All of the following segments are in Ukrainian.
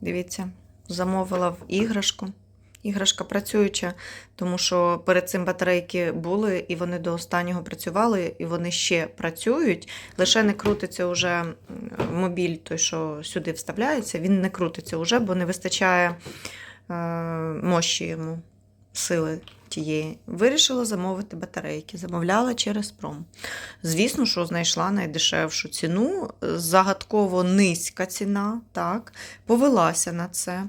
Дивіться, замовила в іграшку. Іграшка працююча, тому що перед цим батарейки були, і вони до останнього працювали, і вони ще працюють. Лише не крутиться вже мобіль, той, що сюди вставляється, він не крутиться вже, бо не вистачає е, мощі йому, сили тієї. Вирішила замовити батарейки. Замовляла через пром. Звісно, що знайшла найдешевшу ціну, загадково низька ціна, так, повелася на це.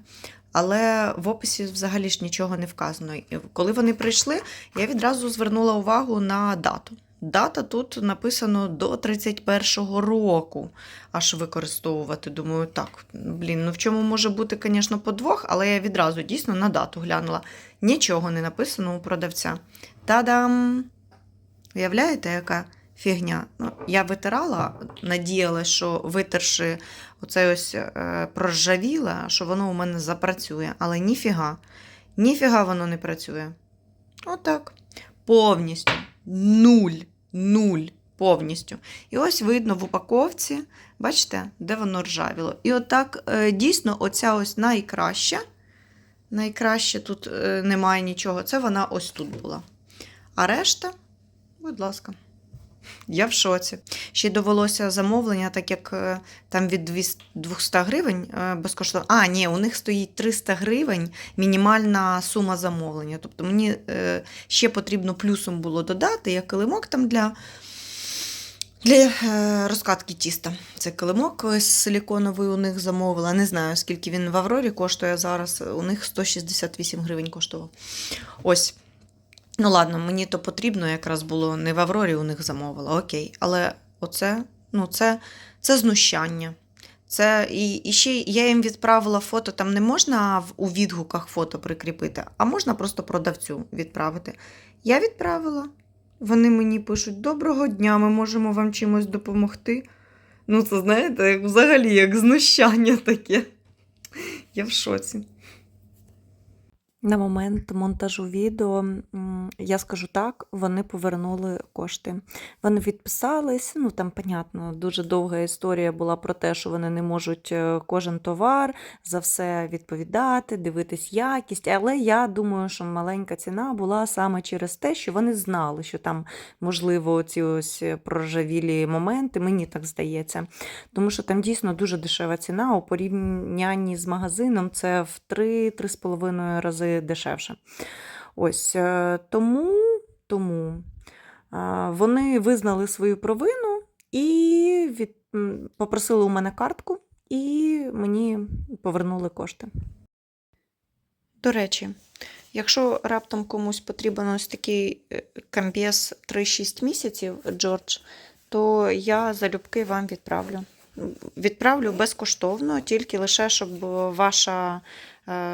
Але в описі взагалі ж нічого не вказано. І Коли вони прийшли, я відразу звернула увагу на дату. Дата тут написано до 31-го року аж використовувати. Думаю, так, блін, ну в чому може бути, звісно, подвох, але я відразу дійсно на дату глянула. Нічого не написано у продавця. Та-дам! Уявляєте, яка фігня? Ну, я витирала, надіялась, що витерши оце ось е, проржавіле, що воно у мене запрацює. Але ніфіга, ніфіга воно не працює. Отак. Повністю. Нуль. Нуль. Повністю. І ось видно в упаковці, бачите, де воно ржавіло. І отак е, дійсно оця ось найкраща. Найкраще тут е, немає нічого. Це вона ось тут була. А решта, будь ласка. Я в шоці. Ще довелося замовлення, так як е, там від 200 200 гривень е, безкоштовно. А, ні, у них стоїть 300 гривень мінімальна сума замовлення. Тобто мені е, ще потрібно плюсом було додати, я килимок там для, для розкатки тіста. Це килимок силіконовий у них замовила. Не знаю, скільки він в Аврорі коштує зараз. У них 168 гривень коштував. Ось. Ну, ладно, мені то потрібно якраз було не в Аврорі у них замовила, окей. Але оце, ну, це, це знущання. Це і, і ще я їм відправила фото, там не можна у відгуках фото прикріпити, а можна просто продавцю відправити. Я відправила. Вони мені пишуть: Доброго дня, ми можемо вам чимось допомогти. Ну, це знаєте, взагалі як знущання таке. Я в шоці. На момент монтажу відео, я скажу так, вони повернули кошти. Вони відписались, ну там, понятно, дуже довга історія була про те, що вони не можуть е, кожен товар за все відповідати, дивитись якість. Але я думаю, що маленька ціна була саме через те, що вони знали, що там, можливо, ці ось проржавілі моменти, мені так здається. Тому що там дійсно дуже дешева ціна у порівнянні з магазином це в 3-3,5 рази дешевше. Ось е, тому, тому е, вони визнали свою провину і від, попросили у мене картку, і мені повернули кошти. До речі, якщо раптом комусь потрібен ось такий е, камбіз 3-6 місяців, Джордж, то я залюбки вам відправлю. Відправлю безкоштовно, тільки лише щоб ваша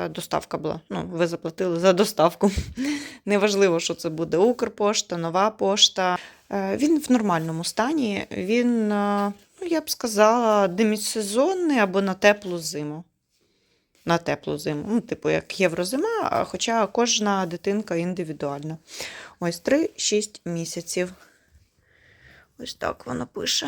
доставка була. Ну, ви заплатили за доставку. Неважливо, що це буде Укрпошта, нова пошта. Е, Він в нормальному стані. Він, е, ну, я б сказала, демісезонний або на теплу зиму. На теплу зиму. Ну, типу, як єврозима, хоча кожна дитинка індивідуальна. Ось 3-6 місяців. Ось так воно пише.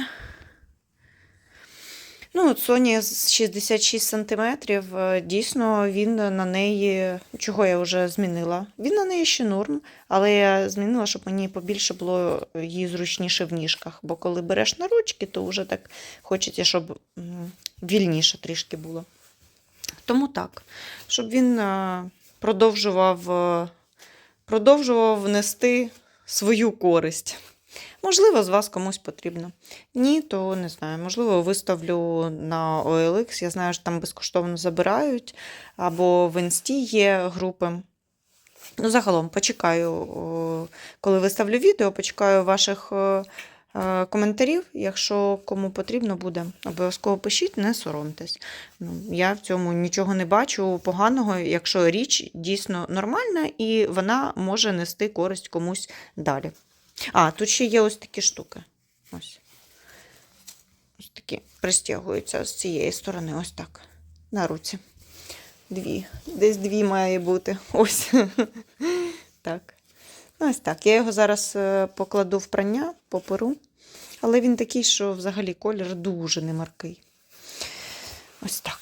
Ну, от Соні 66 сантиметрів. е, Дійсно, він на неї, чого я вже змінила. Він на неї ще норм, але я змінила, щоб мені побільше було їй зручніше в ніжках. Бо коли береш на ручки, то вже так хочеться, щоб вільніше трішки було. Тому так, щоб він е, продовжував, е, продовжував нести свою користь. Можливо, з вас комусь потрібно. Ні, то не знаю. Можливо, виставлю на OLX. Я знаю, що там безкоштовно забирають, або в інсті є групи. Ну, загалом, почекаю, коли виставлю відео, почекаю ваших е, коментарів. Якщо кому потрібно буде, обов'язково пишіть, не соромтесь. Ну, я в цьому нічого не бачу поганого, якщо річ дійсно нормальна і вона може нести користь комусь далі. А, тут ще є ось такі штуки. Ось. Ось такі пристягуються з цієї сторони, ось так. На руці. Дві. Десь дві має бути. Ось. Так. Ну, ось так. Я його зараз е, покладу в прання, поперу. Але він такий, що взагалі колір дуже немаркий. Ось так.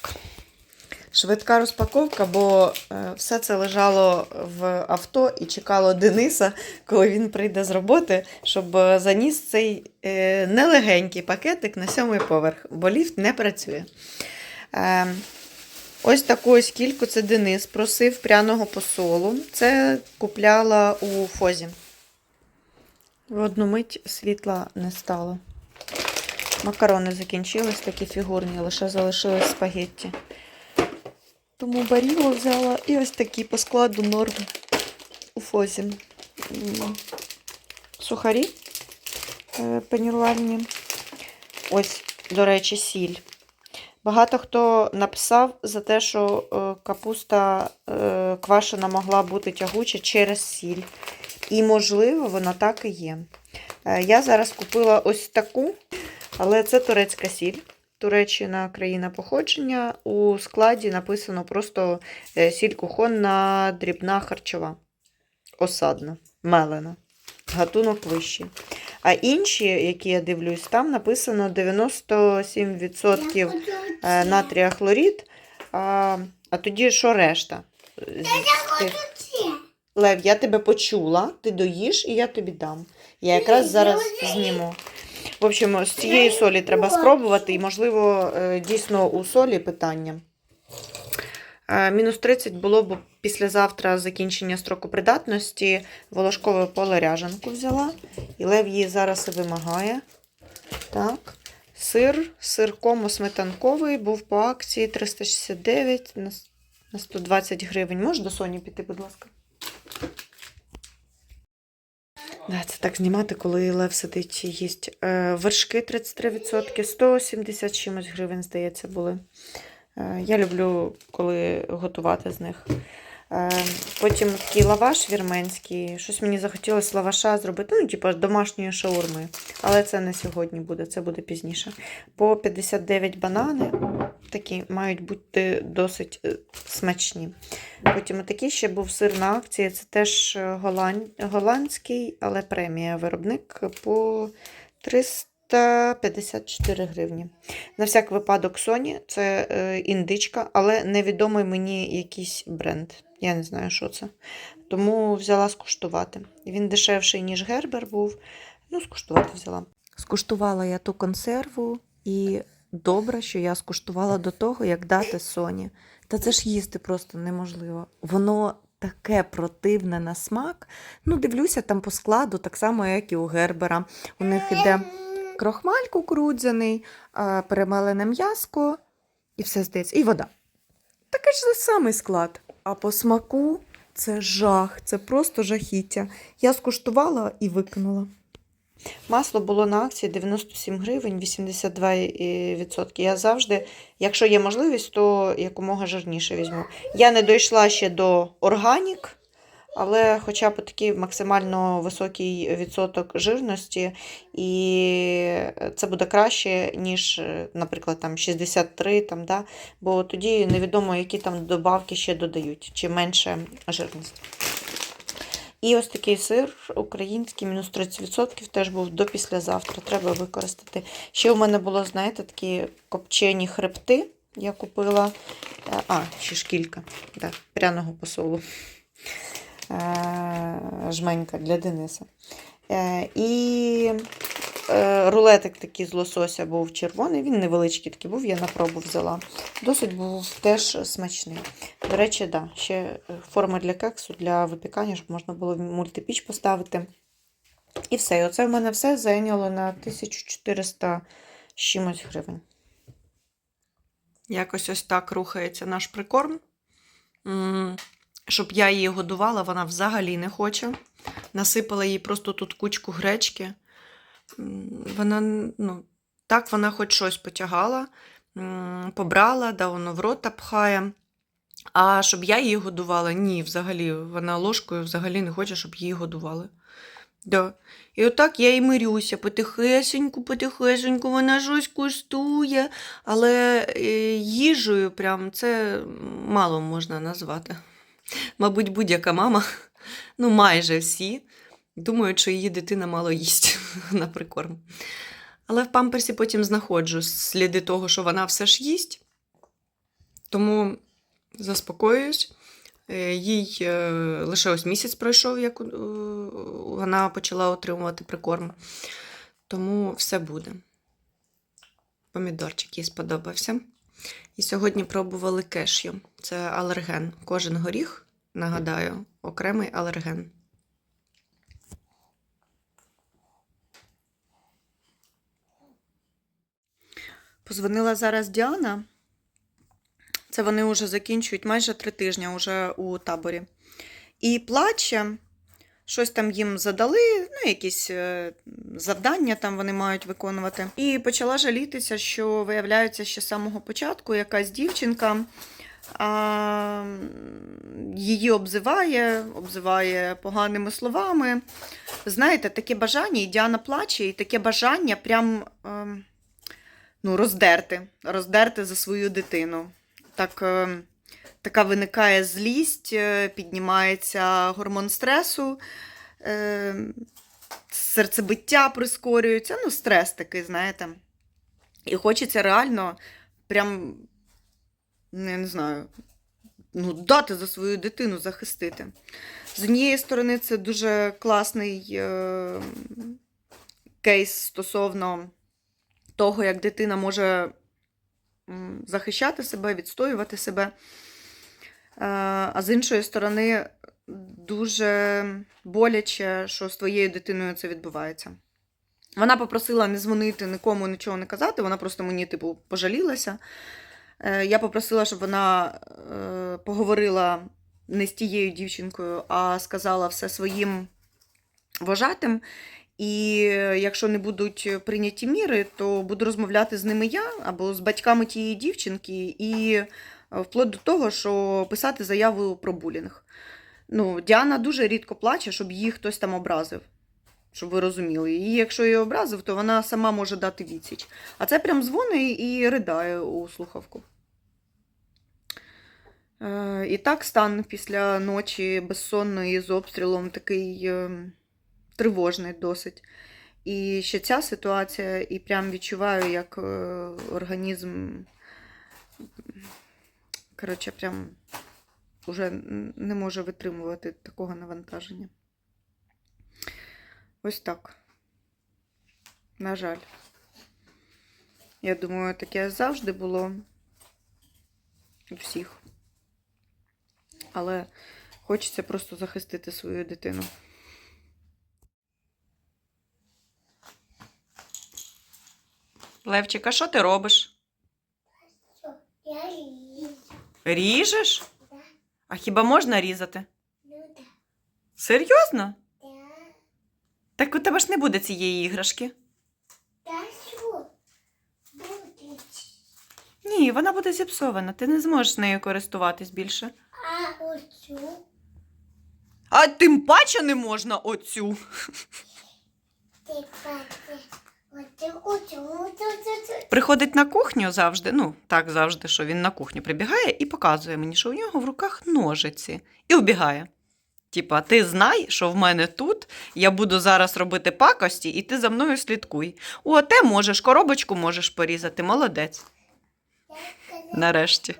Швидка розпаковка, бо е, все це лежало в авто і чекало Дениса, коли він прийде з роботи, щоб е, заніс цей е, нелегенький пакетик на сьомий поверх, бо ліфт не працює. Ось таку ось кільку це Денис просив пряного посолу. Це купляла у Фозі. В одну мить світла не стало. Макарони закінчились, такі фігурні, лише залишились спагетті. Тому баріло взяла і ось такі по складу норм у фозі. Сухарі е, панірувальні. Ось, до речі, сіль. Багато хто написав за те, що е, капуста е, квашена могла бути тягуча через сіль. І, можливо, вона так і є. Я зараз купила ось таку, але це турецька сіль. Туреччина країна походження. У складі написано просто е, сіль кухонна, дрібна харчова. Осадна, мелена. Гатунок вищий. А інші, які я дивлюсь, там написано 97% е, натрія хлорід. А, а тоді що решта? Лев, я тебе почула, ти доїш і я тобі дам. Я якраз зараз зніму. В общем, з цієї солі треба спробувати, і, можливо, е, дійсно у солі питання. Е, Мінус 30 було б післязавтра закінчення строку придатності. Волошкове поле ряжанку взяла. І Лев її зараз і вимагає. Так. Сир, сир комо-сметанковий був по акції 369 на на 120 гривень. Можеш до Соні піти, будь ласка? Да, це так знімати, коли лев сидить і їсть. Е, вершки 33%, 170 чимось гривень, здається, були. Е, я люблю, коли готувати з них. Е, потім такий лаваш вірменський. Щось мені захотілося лаваша зробити, ну, типу, домашньої шаурми. Але це не сьогодні буде, це буде пізніше. По 59 банани. Такі мають бути досить е, смачні. Потім такий ще був сир на акції. Це теж е, голланд... голландський, але премія виробник по 354 гривні. На всяк випадок Sony це е, індичка, але невідомий мені якийсь бренд. Я не знаю, що це. Тому взяла скуштувати. Він дешевший, ніж Гербер був. Ну, скуштувати взяла. Скуштувала я ту консерву, і добре, що я скуштувала до того, як дати Соні. Та це ж їсти просто неможливо. Воно таке противне на смак. Ну, дивлюся там по складу, так само, як і у Гербера. У них іде крохмаль кукурудзяний, перемелене м'яско і все здається. І вода. Такий ж самий склад. А по смаку це жах, це просто жахіття. Я скуштувала і викинула. Масло було на акції 97 гривень, 82%. Я завжди, якщо є можливість, то якомога жирніше візьму. Я не дійшла ще до органік, але хоча б такий максимально високий відсоток жирності, і це буде краще, ніж, е, наприклад, там 63, там, да? бо тоді невідомо, які там добавки ще додають, чи менше жирність. І ось такий сир український, мінус 30%, теж був до післязавтра. Треба використати. Ще у мене було, знаєте, такі копчені хребти. Я купила. Е, А, ще шкілька да, пряного посолу. Е, Жменька для Дениса. Е, І е, рулетик такий з лосося був червоний, він невеличкий такий був, я на пробу взяла. Досить був теж смачний. До речі, да, ще форма для кексу, для випікання, щоб можна було в мультипіч поставити. І все. І оце в мене все зайняло на 1400 з чимось гривень. Якось ось так рухається наш прикорм. Щоб я її годувала, вона взагалі не хоче. Насипала їй просто тут кучку гречки. Вона, ну, так вона хоч щось потягала, побрала, да воно в рота пхає. А щоб я її годувала, ні, взагалі, вона ложкою взагалі не хоче, щоб її годували. Да. І отак я і мирюся потихесеньку, потихесеньку, вона щось куштує, але е, їжею прям це мало можна назвати. Мабуть, будь-яка мама, ну майже всі, думають, що її дитина мало їсть на прикорм. Але в памперсі потім знаходжу сліди того, що вона все ж їсть. Тому заспокоююсь. Е, Їй е, лише ось місяць пройшов, як е, вона почала отримувати прикорм. Тому все буде. Помідорчик їй сподобався. І сьогодні пробували кешю. Це алерген. Кожен горіх, нагадаю, окремий алерген. Позвонила зараз Діана. Це вони вже закінчують майже три тижні уже у таборі. І плаче, щось там їм задали, ну, якісь е, завдання там вони мають виконувати. І почала жалітися, що виявляється, ще з самого початку якась дівчинка а, її обзиває, обзиває поганими словами. Знаєте, таке бажання, і Діана плаче, і таке бажання прям ем, ну, роздерти, роздерти за свою дитину. Так, е, така виникає злість, е, піднімається гормон стресу, е, серцебиття прискорюється, ну, стрес такий, знаєте. І хочеться реально прям, я не знаю, ну, дати за свою дитину захистити. З однієї сторони, це дуже класний е, кейс стосовно того, як дитина може захищати себе, відстоювати себе. А з іншої сторони, дуже боляче, що з твоєю дитиною це відбувається. Вона попросила не дзвонити нікому, нічого не казати, вона просто мені, типу, пожалілася. Е, Я попросила, щоб вона е, поговорила не з тією дівчинкою, а сказала все своїм вожатим. І якщо не будуть прийняті міри, то буду розмовляти з ними я або з батьками тієї дівчинки, і вплоть до того, що писати заяву про булінг. Ну, Діана дуже рідко плаче, щоб її хтось там образив. Щоб ви розуміли. І якщо її образив, то вона сама може дати відсіч. А це прям дзвонить і ридає у слухавку. Е, І так стан після ночі безсонної з обстрілом такий е, тривожний досить. І ще ця ситуація, і прям відчуваю, як е, організм, коротше, прям уже не може витримувати такого навантаження. Ось так. На жаль. Я думаю, таке завжди було у всіх. Але хочеться просто захистити свою дитину. Левчик, а що ти робиш? Що? Я лізу. Ріжеш? Да. А хіба можна різати? Ну да. Серйозно? Да. Так у тебе ж не буде цієї іграшки. Та що? Буде. Ні, вона буде зіпсована. Ти не зможеш нею користуватись більше. А оцю? А тим паче не можна оцю. Приходить на кухню завжди, ну так завжди, що він на кухню прибігає і показує мені, що у нього в руках ножиці. І убігає. Типа, ти знай, що в мене тут, я буду зараз робити пакості, і ти за мною слідкуй. О, те можеш, коробочку можеш порізати, молодець. Нарешті.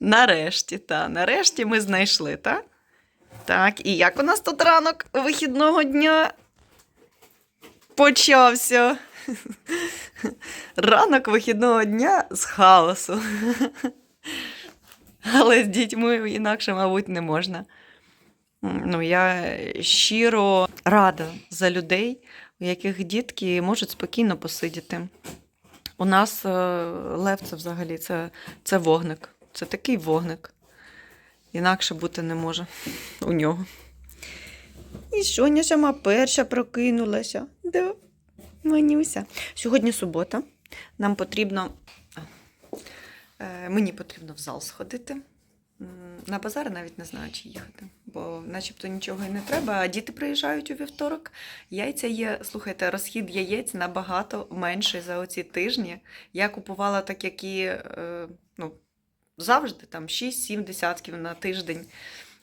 Нарешті, та, нарешті ми знайшли, так? Так, і як у нас тут ранок вихідного дня почався? Ранок вихідного дня з хаосу. Але з дітьми інакше, мабуть, не можна. Ну, я щиро рада за людей, у яких дітки можуть спокійно посидіти. У нас е, лев це взагалі це, це вогник. Це такий вогник. Інакше бути не може у нього. І Соня сама перша прокинулася. Да. Манюся. Сьогодні субота. Нам потрібно. е, Мені потрібно в зал сходити. На базар навіть не знаю, чи їхати, бо начебто нічого і не треба. А діти приїжджають у вівторок. Яйця є, слухайте, розхід яєць набагато менший за оці тижні. Я купувала так, які е, ну, завжди там 6-7 десятків на тиждень.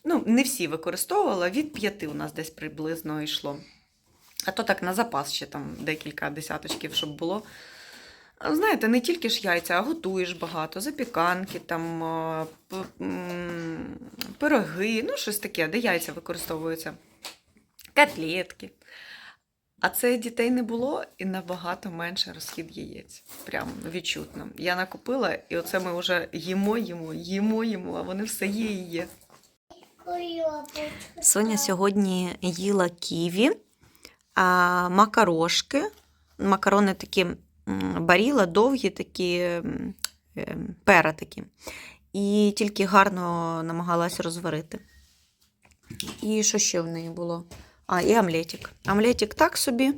Ну, не всі використовувала, від п'яти у нас десь приблизно йшло. А то так на запас ще там декілька десяточків, щоб було. знаєте, не тільки ж яйця, а готуєш багато, запіканки, там, пироги, ну, щось таке, де яйця використовуються, котлетки. А це дітей не було і набагато менше розхід яєць. Прям відчутно. Я накупила, і оце ми вже їмо, їмо, їмо, їмо, а вони все є і є. Соня сьогодні їла ківі, макарошки. Макарони такі баріла, довгі, такі ем, пера такі. І тільки гарно намагалась розварити. І що ще в неї було? А, і омлетик. Омлетик так собі.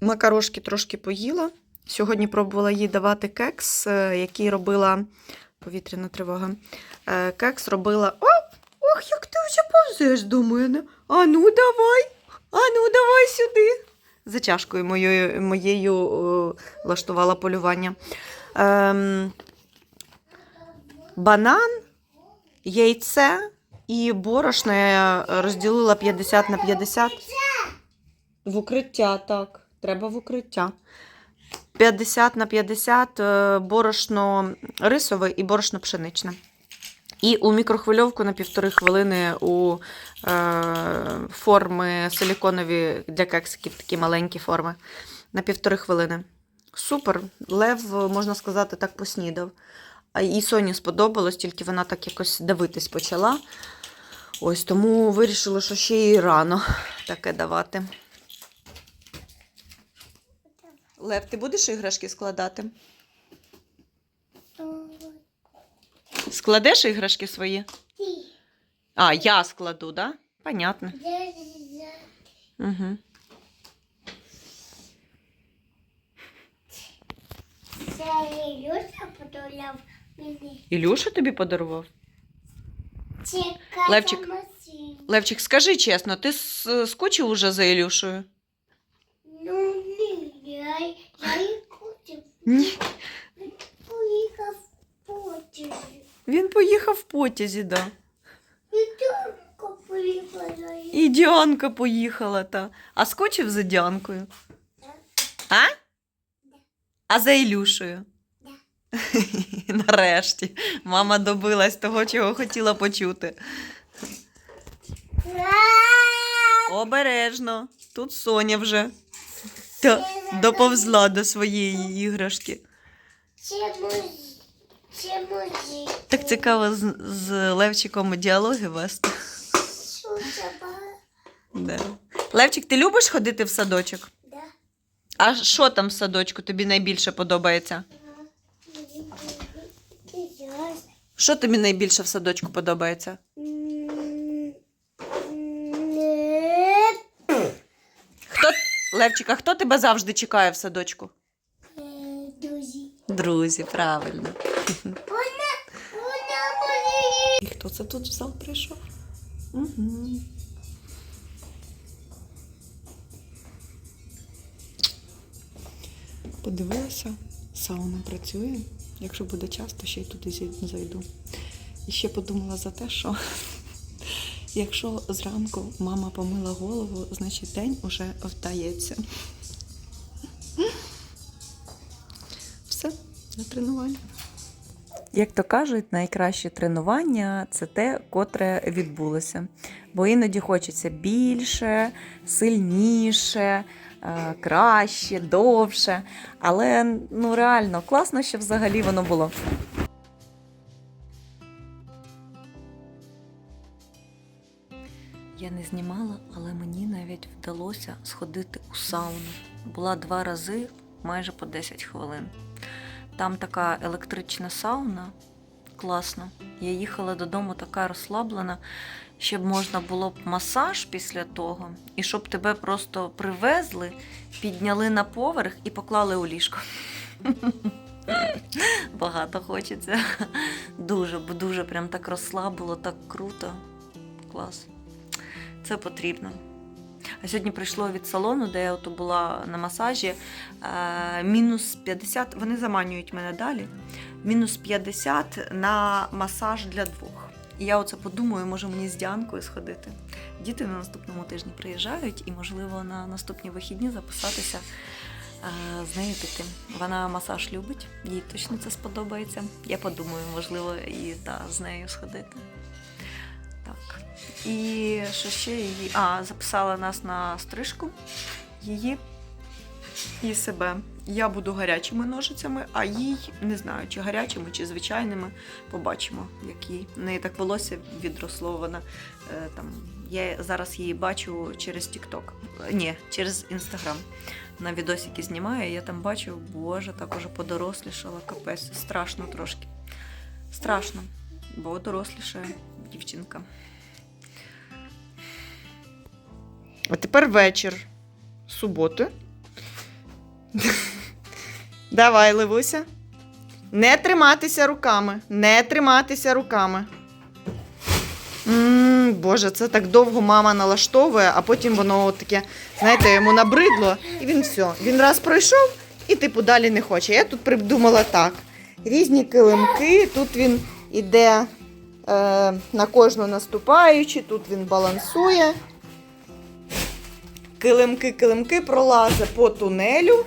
Макарошки трошки поїла. Сьогодні пробувала їй давати кекс, е, який робила повітряна тривога. Е, Кекс робила. О, ох, як ти вже повзеш до мене. Ану, давай, ану, давай сюди. За чашкою моєю, моєю о, влаштувала полювання. Ем, банан, яйце і борошно я розділила 50 на 50. В укриття, так. Треба в укриття. 50 на 50 е, борошно рисове і борошно пшеничне. І у мікрохвильовку на півтори хвилини у е, форми силіконові для кексиків, такі маленькі форми. На півтори хвилини. Супер. Лев, можна сказати, так поснідав. І Соні сподобалось, тільки вона так якось давитись почала. Ось тому вирішила, що ще й рано таке давати. Лев, ти будеш іграшки складати? Складеш іграшки свої? Ти. А, я складу, да? Понятно. Угу. Це Ілюша подоляв мені. Ілюша тобі подарував? Чекай Левчик. Левчик, скажи чесно, ти скучив уже за Ілюшею? Ну, ні, я, я і купив. Ні. Поїхав потім. Він поїхав в потязі, да. І тільки поїхала. І Діанка поїхала, та. А скучив за Діанкою? А? А за Ілюшею? Нарешті. Мама добилась того, чого хотіла почути. Обережно. Тут Соня вже та, доповзла до своєї іграшки. Так цікаво з, з Левчиком діалоги вести. Да. Левчик, ти любиш ходити в садочок? Да. А що там в садочку тобі найбільше подобається? Що тобі найбільше в садочку подобається? Хто Левчик, а хто тебе завжди чекає в садочку? Друзі. Правильно. І хто це тут в зал прийшов? Угу. Подивилася, сауна працює. Якщо буде час, то ще й туди зайду. І ще подумала за те, що якщо зранку мама помила голову, значить день уже вдається. Тренування. Як то кажуть, найкраще тренування це те, котре відбулося. Бо іноді хочеться більше, сильніше, е, краще, довше. Але ну реально класно, що взагалі воно було. Я не знімала, але мені навіть вдалося сходити у сауну. Була два рази майже по 10 хвилин. Там така електрична сауна. Класно. Я їхала додому така розслаблена, щоб можна було б масаж після того, і щоб тебе просто привезли, підняли на поверх і поклали у ліжко. Багато хочеться. Дуже, бо дуже прям так розслабило, так круто. Клас. Це потрібно. Сьогодні прийшло від салону, де я ото була на масажі. е, Мінус 50, вони заманюють мене далі. Мінус 50 на масаж для двох. І я оце подумаю, може мені з Діанкою сходити. Діти на наступному тижні приїжджають, і, можливо, на наступні вихідні записатися з нею піти. Вона масаж любить, їй точно це сподобається. Я подумаю, можливо, і та, з нею сходити. І що ще її. А, записала нас на стрижку її і себе. Я буду гарячими ножицями, а їй не знаю, чи гарячими, чи звичайними. Побачимо, як їй. В неї так волосся відросло. Вона е, там. Я зараз її бачу через. Е, Ні, через Instagram. На відосики знімаю, я там бачу, боже, так уже подорослішала, капець. Страшно трошки. Страшно, бо дорослішає дівчинка. А тепер вечір суботи. Давай, Левуся. Не триматися руками. Не триматися руками. м Боже, це так довго мама налаштовує, а потім воно от таке, знаєте, йому набридло, і він все. Він раз пройшов і типу далі не хоче. Я тут придумала так: різні килимки, тут він іде е, на кожну наступаючи, тут він балансує. Килимки, килимки пролазить по тунелю.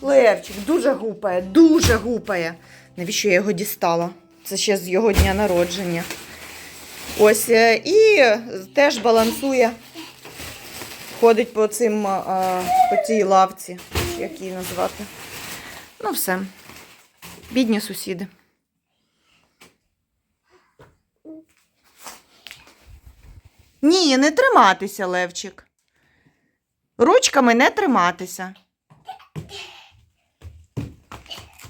Левчик дуже гупає, дуже гупає. Навіщо я його дістала? Це ще з його дня народження. Ось е, і теж балансує, ходить по цим по цій лавці, як її назвати. Ну, все. Бідні сусіди. Ні, не триматися, Левчик. Ручками не триматися.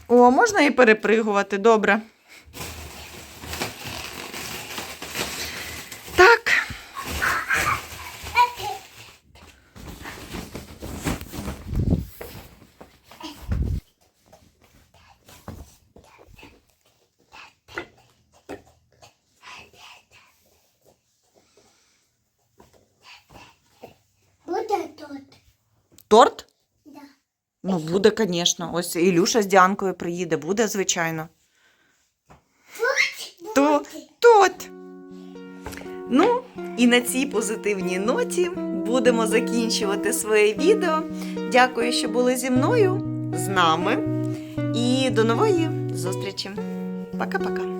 О, можна і перепригувати, добре. Так. Буде тут. Торт? Да. Ну, буде, звісно. Ось Ілюша з Діанкою приїде, буде, звичайно. То тут. Ну, і на цій позитивній ноті будемо закінчувати своє відео. Дякую, що були зі мною, з нами. І до нової зустрічі. Пока-пока.